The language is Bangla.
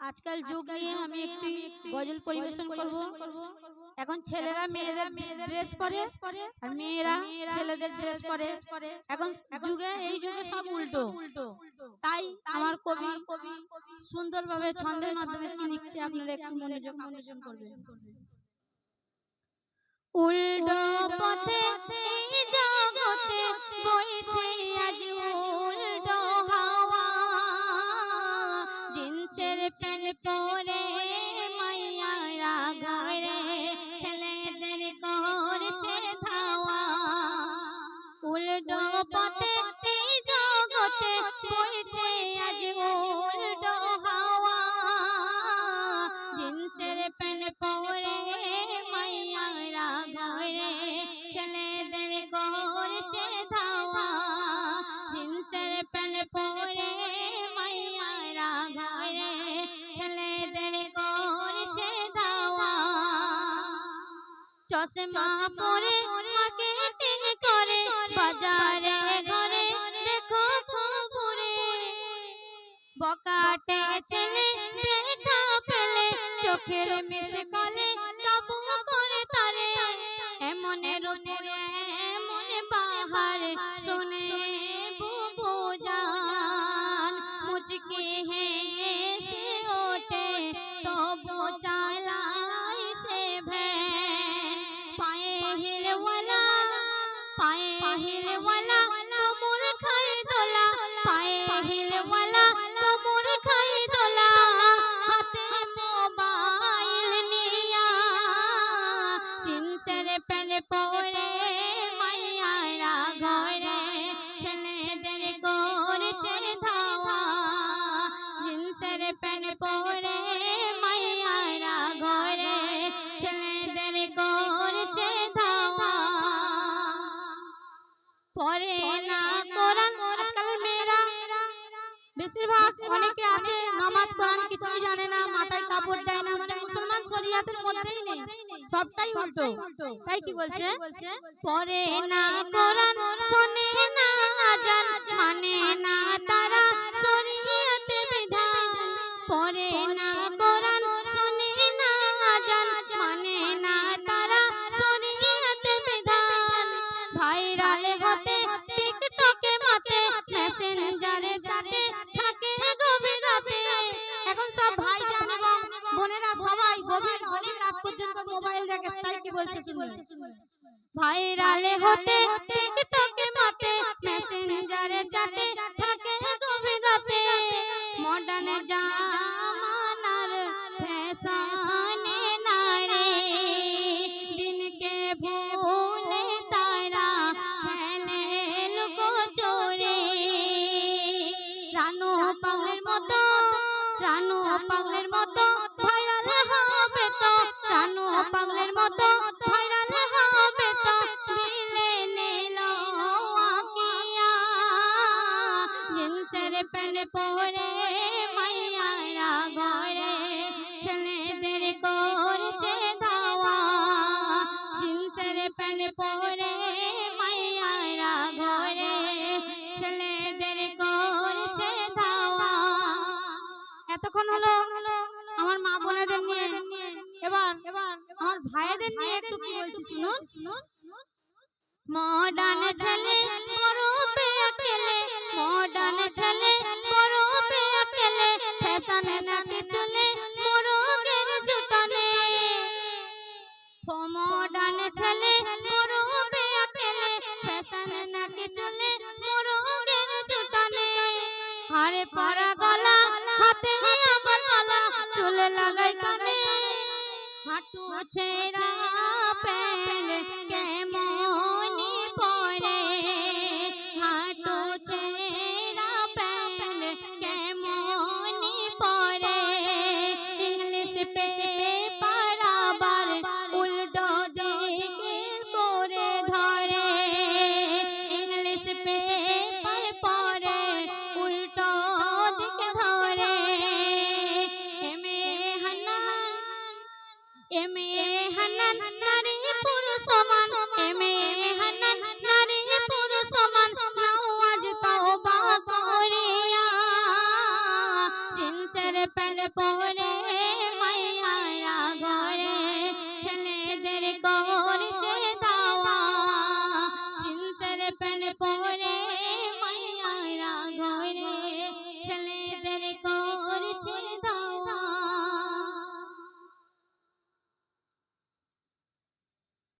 আজকাল যুগ নিয়ে আমি একটি গজল পরিবেশন করব। এখন ছেলেরা মেয়েদের ড্রেস পরে আর মেয়েরা ছেলেদের ড্রেস পরে। এখন যুগে এই যুগে সব উল্টো। তাই আমার কবি সুন্দরভাবে ছন্দের মাধ্যমে কি লিখছে আপনারা একটু মনোযোগ মনোযোগ করবেন। উল্টো পথে পরে চশমা পরে মার্কেটিং করে বাজারে ঘরে দেখো খবরে বকাটে ছেলে দেখা পেলে চোখের মিস কলে কাবু করে তারে। এমন রূপে এমন বাহার শুনে বুবু জান মুচকি হেসে ওঠে তবু চালাই সে ভ্যান বেশিরভাগ অনেকে আছে নামাজ কোরআন কিছুই জানে না মাথায় কাপড় দেয় না মানে মুসলমান শরিয়াতের মধ্যেই নেই। সবটাই উল্টো। তাই কি বলছে? পরে না কোরআন শোনে না আজান। মানে না তারা শরিয়াতে বিধান। পরে না কোরআন বলছে শুনুন ভাইরাল হতে টিকটকে মাতে মেসেঞ্জারে চাটে থাকে গভীর রাতে মডার্ন জামানার ফ্যাশনে নারে। দিনকে ভুলে তারা ফেলে লুকো চোরে। রানু পাগলের মতো রানু পাগলের মতো। পাগলের মতো ভাইরাল হবে তো দিলে নিল আকিয়া। জিন্সের প্যান্ট পরে মাইয়ারা ঘরে ছেলেদের করছে ধাওয়া। জিন্সের প্যান্ট পরে মাইয়ারা ঘরে ছেলেদের করছে ধাওয়া। এতক্ষণ হলো ভাইদের নিয়ে একটু কি বলছি শুনুন মডার্ন ছেলে পরবে আকেলে মডার্ন ছেলে পরবে আকেলে ফ্যাশনে নাকি চলে মোরগের জুটানে মডার্ন ছেলে পরবে আকেলে ফ্যাশনে নাকি চলে মোরগের জুটানে হারে পরা গলা হাতে আমার মালা চুলে লাগাই কানে। हटू चेहरा पहन